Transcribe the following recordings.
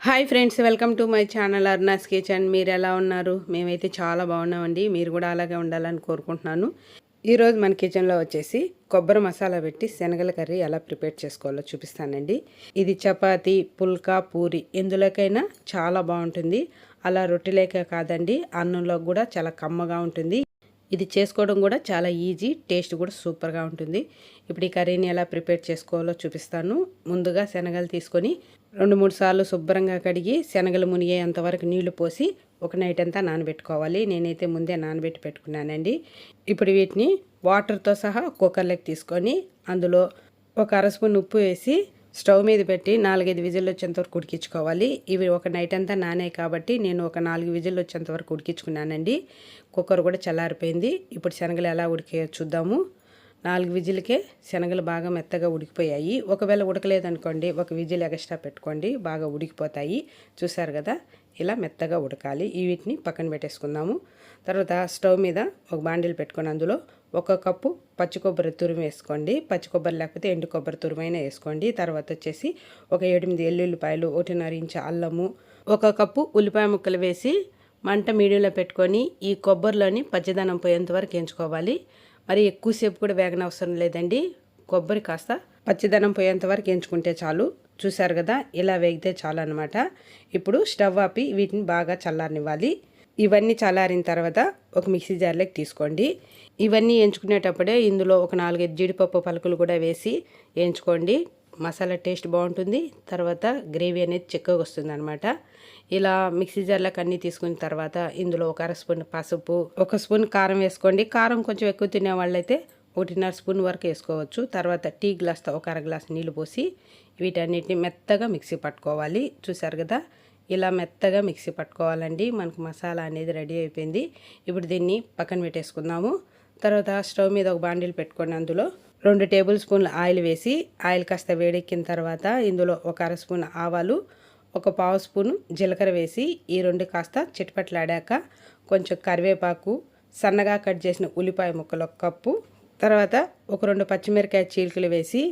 Hi friends welcome to my channel Arnas kitchen. మీరు ఎలా ఉన్నారు? మేమైతే చాలా బాగున్నామండి. మీరు కూడా అలాగే ఉండాలని కోరుకుంటున్నాను. ఈరోజు మన కిచెన్లో వచ్చేసి కొబ్బరి మసాలా పెట్టి శనగల కర్రీ ఎలా ప్రిపేర్ చేసుకోవాలో చూపిస్తానండి. ఇది చపాతి పుల్కా పూరి ఎందులోకైనా చాలా బాగుంటుంది. అలా రొట్టెలేకే కాదండి అన్నంలో కూడా చాలా కమ్మగా ఉంటుంది. ఇది చేసుకోవడం కూడా చాలా ఈజీ టేస్ట్ కూడా సూపర్గా ఉంటుంది. ఇప్పుడు ఈ కర్రీని ఎలా ప్రిపేర్ చేసుకోవాలో చూపిస్తాను. ముందుగా శనగలు తీసుకొని రెండు మూడు సార్లు శుభ్రంగా కడిగి శనగలు మునిగేంతవరకు నీళ్ళు పోసి ఒక నైట్ అంతా నానబెట్టుకోవాలి. నేనైతే ముందే నానబెట్టి పెట్టుకున్నానండి. ఇప్పుడు వీటిని వాటర్తో సహా కుక్కర్లోకి తీసుకొని అందులో ఒక అర స్పూన్ ఉప్పు వేసి స్టవ్ మీద పెట్టి నాలుగైదు విజిల్లు వచ్చేంతవరకు ఉడికించుకోవాలి. ఇవి ఒక నైట్ అంతా నానాయి కాబట్టి నేను ఒక నాలుగు విజిల్లు వచ్చేంత వరకు ఉడికించుకున్నానండి. కుక్కర్ కూడా చల్లారిపోయింది. ఇప్పుడు శనగలు ఎలా ఉడికే చూద్దాము. నాలుగు విజిల్కే శనగలు బాగా మెత్తగా ఉడికిపోయాయి. ఒకవేళ ఉడకలేదనుకోండి ఒక విజిల్ ఎక్స్ట్రా పెట్టుకోండి బాగా ఉడికిపోతాయి. చూసారు కదా? ఇలా మెత్తగా ఉడకాలి. ఈ వీటిని పక్కన పెట్టేసుకుందాము. తర్వాత స్టవ్ మీద ఒక బాండిల్ పెట్టుకొని అందులో ఒక కప్పు పచ్చి కొబ్బరి తురుము వేసుకోండి. పచ్చి కొబ్బరి లేకపోతే ఎండు కొబ్బరి తురుమైనా వేసుకోండి. తర్వాత వచ్చేసి ఒక ఎనిమిది ఎల్లుల్లిపాయలు ఒకటిన్నర ఇంచు అల్లము ఒక కప్పు ఉల్లిపాయ ముక్కలు వేసి మంట మీడియంలో పెట్టుకొని ఈ కొబ్బరిలోని పచ్చదనం పోయేంత వరకు ఎంచుకోవాలి మరి ఎక్కువసేపు కూడా వేగన అవసరం లేదండి. కొబ్బరి కాస్త పచ్చిదనం పోయేంత వరకు ఎంచుకుంటే చాలు. చూశారు కదా ఇలా వేగితే చాలు అనమాట ఇప్పుడు స్టవ్ ఆపి వీటిని బాగా చల్లారనివ్వాలి. ఇవన్నీ చల్లారిన తర్వాత ఒక మిక్సీ జార్లోకి తీసుకోండి. ఇవన్నీ ఎంచుకునేటప్పుడే ఇందులో ఒక నాలుగైదు జీడిపప్పు పలుకులు కూడా వేసి వేయించుకోండి మసాలా టేస్ట్ బాగుంటుంది. తర్వాత గ్రేవీ అనేది చిక్కగా వస్తుంది అనమాట ఇలా మిక్సీ జార్లకు అన్నీ తీసుకున్న తర్వాత ఇందులో ఒక అర స్పూన్ పసుపు ఒక స్పూన్ కారం వేసుకోండి. కారం కొంచెం ఎక్కువ తినే వాళ్ళైతే ఒకటిన్నర స్పూన్ వరకు వేసుకోవచ్చు. తర్వాత టీ గ్లాస్తో ఒక అర గ్లాస్ నీళ్ళు పోసి వీటన్నిటిని మెత్తగా మిక్సీ పట్టుకోవాలి. చూసారు కదా? ఇలా మెత్తగా మిక్సీ పట్టుకోవాలండి. మనకు మసాలా అనేది రెడీ అయిపోయింది. ఇప్పుడు దీన్ని పక్కన పెట్టేసుకుందాము. తర్వాత స్టవ్ మీద ఒక బాండిల్ పెట్టుకోండి అందులో. రెండు టేబుల్ స్పూన్ల ఆయిల్ వేసి ఆయిల్ కాస్త వేడెక్కిన తర్వాత ఇందులో ఒక అర స్పూన్ ఆవాలు ఒక పావు స్పూను జీలకర్ర వేసి ఈ రెండు కాస్త చిటపట్లాడాక కొంచెం కరివేపాకు సన్నగా కట్ చేసిన ఉల్లిపాయ ముక్కలు ఒక కప్పు తర్వాత ఒక రెండు పచ్చిమిరకాయ చీలికలు వేసి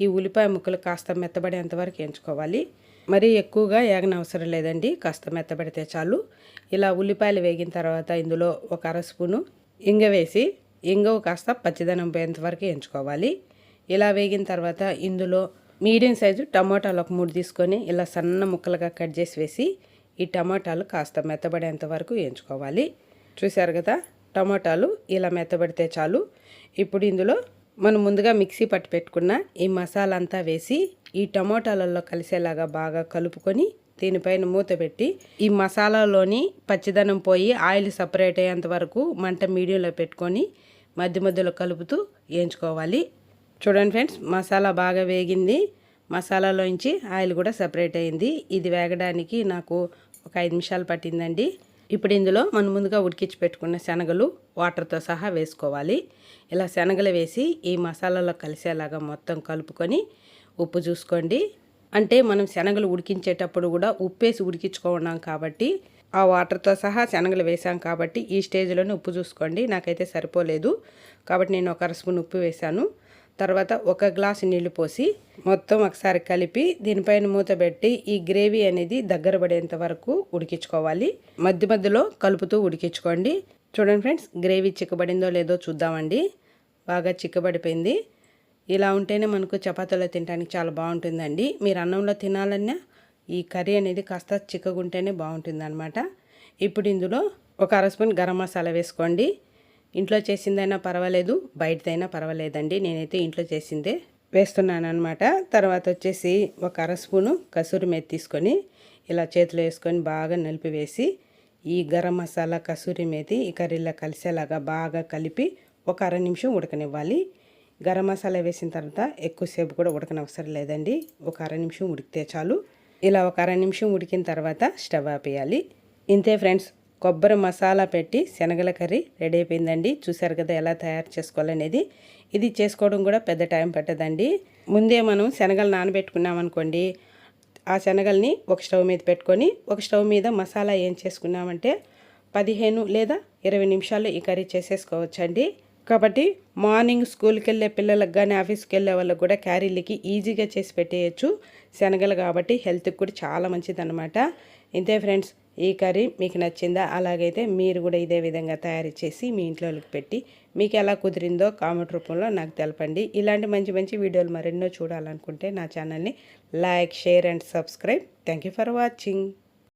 ఈ ఉల్లిపాయ ముక్కలు కాస్త మెత్తబడేంతవరకు ఎంచుకోవాలి. మరీ ఎక్కువగా ఏగన అవసరం లేదండి కాస్త మెత్తబడితే చాలు. ఇలా ఉల్లిపాయలు వేగిన తర్వాత ఇందులో ఒక అర స్పూను ఇంగ వేసి ఇంగువ కాస్త పచ్చిదనం పోయేంత వరకు ఎంచుకోవాలి. ఇలా వేగిన తర్వాత ఇందులో మీడియం సైజు టమాటాలు ఒక మూడు తీసుకొని ఇలా సన్న ముక్కలుగా కట్ చేసి వేసి ఈ టమాటాలు కాస్త మెత్తబడేంత వరకు వేయించుకోవాలి చూశారు కదా? టమాటాలు ఇలా మెత్తబడితే చాలు. ఇప్పుడు ఇందులో మనం ముందుగా మిక్సీ పట్టి పెట్టుకున్న ఈ మసాలా అంతా వేసి ఈ టమోటాలలో కలిసేలాగా బాగా కలుపుకొని దీనిపైన మూత పెట్టి ఈ మసాలాలోని పచ్చిదనం పోయి ఆయిల్ సపరేట్ అయ్యేంత వరకు మంట మీడియంలో పెట్టుకొని మధ్య మధ్యలో కలుపుతూ వేయించుకోవాలి. చూడండి ఫ్రెండ్స్ మసాలా బాగా వేగింది. మసాలాలోంచి ఆయిల్ కూడా సపరేట్ అయింది. ఇది వేగడానికి నాకు ఒక ఐదు నిమిషాలు పట్టిందండి. ఇప్పుడు ఇందులో మనం ముందుగా ఉడికించి పెట్టుకున్న శనగలు వాటర్తో సహా వేసుకోవాలి. ఇలా శనగలు వేసి ఈ మసాలాలో కలిసేలాగా మొత్తం కలుపుకొని ఉప్పు చూసుకోండి. అంటే మనం శనగలు ఉడికించేటప్పుడు కూడా ఉప్పేసి ఉడికించుకున్నాం కాబట్టి ఆ వాటర్తో సహా శనగలు వేసాం కాబట్టి ఈ స్టేజ్లోనే ఉప్పు చూసుకోండి. నాకైతే సరిపోలేదు. కాబట్టి నేను ఒక అర స్పూన్ ఉప్పు వేశాను. తర్వాత ఒక గ్లాసు నీళ్ళు పోసి మొత్తం ఒకసారి కలిపి దీనిపైన మూత పెట్టి ఈ గ్రేవీ అనేది దగ్గర పడేంత వరకు ఉడికించుకోవాలి. మధ్య మధ్యలో కలుపుతూ ఉడికించుకోండి. చూడండి ఫ్రెండ్స్ గ్రేవీ చిక్కబడిందో లేదో చూద్దామండి. బాగా చిక్కబడిపోయింది. ఇలా ఉంటేనే మనకు చపాతీలో తినడానికి చాలా బాగుంటుందండి. మీరు అన్నంలో తినాలన్నా ఈ కర్రీ అనేది కాస్త చిక్కగుంటేనే బాగుంటుంది అనమాట ఇప్పుడు ఇందులో ఒక అర స్పూన్ గరం మసాలా వేసుకోండి. ఇంట్లో చేసిందైనా పర్వాలేదు బయటదైనా పర్వాలేదండి. నేనైతే ఇంట్లో చేసిందే వేస్తున్నాను అనమాట తర్వాత వచ్చేసి ఒక అర స్పూను కసూరి మెత్తి తీసుకొని ఇలా చేతిలో వేసుకొని బాగా నలిపివేసి ఈ గరం మసాలా కసూరి మేతి ఈ కర్రీలో కలిసేలాగా బాగా కలిపి ఒక అర నిమిషం ఉడకనివ్వాలి. గరం మసాలా వేసిన తర్వాత ఎక్కువసేపు కూడా ఉడకనవసరం లేదండి. ఒక అర నిమిషం ఉడికితే చాలు. ఇలా ఒక అర నిమిషం ఉడికిన తర్వాత స్టవ్ ఆపేయాలి. ఇంతే ఫ్రెండ్స్ కొబ్బరి మసాలా పెట్టి శనగల కర్రీ రెడీ అయిపోయిందండి. చూసారు కదా ఎలా తయారు చేసుకోవాలనేది. ఇది చేసుకోవడం కూడా పెద్ద టైం పట్టదండి. ముందే మనం శనగలు నానబెట్టుకున్నాం అనుకోండి ఆ శనగల్ని ఒక స్టవ్ మీద పెట్టుకొని ఒక స్టవ్ మీద మసాలా ఏం చేసుకున్నామంటే పదిహేను లేదా ఇరవై నిమిషాల్లో ఈ కర్రీ చేసేసుకోవచ్చండి. కాబట్టి మార్నింగ్ స్కూల్కి వెళ్ళే పిల్లలకు కానీ ఆఫీస్కి వెళ్ళే వాళ్ళకి కూడా క్యారీలకి ఈజీగా చేసి పెట్టేయచ్చు. శనగలు కాబట్టి హెల్త్కి కూడా చాలా మంచిదన్నమాట. ఇంతే ఫ్రెండ్స్ ఈ కర్రీ మీకు నచ్చిందా? అలాగైతే మీరు కూడా ఇదే విధంగా తయారు చేసి మీ ఇంట్లోకి పెట్టి మీకు ఎలా కుదిరిందో కామెంట్ రూపంలో నాకు తెలపండి. ఇలాంటి మంచి మంచి వీడియోలు మరెన్నో చూడాలనుకుంటే నా ఛానల్ని like share and subscribe. Thank you for watching.